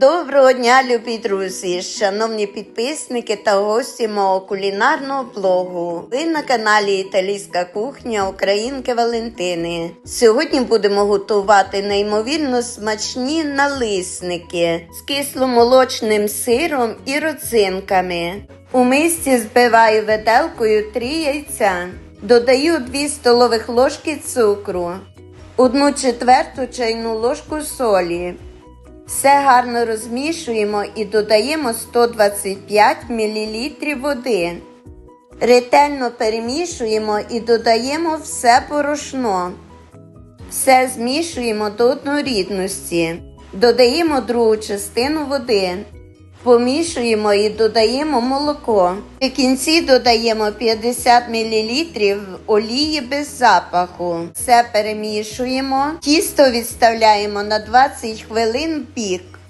Доброго дня, любі друзі, шановні підписники та гості мого кулінарного блогу. Ви на каналі Італійська кухня Українки Валентини. Сьогодні будемо готувати неймовірно смачні налисники з кисломолочним сиром і родзинками. У мисці збиваю виделкою 3 яйця. Додаю 2 столових ложки цукру, 1 четверту чайну ложку солі. Все гарно розмішуємо і додаємо 125 мл води. Ретельно перемішуємо і додаємо все порошно. Все змішуємо до однорідності. Додаємо другу частину води. Помішуємо і додаємо молоко. В кінці додаємо 50 мл олії без запаху. Все перемішуємо. Тісто відставляємо на 20 хвилин в бік.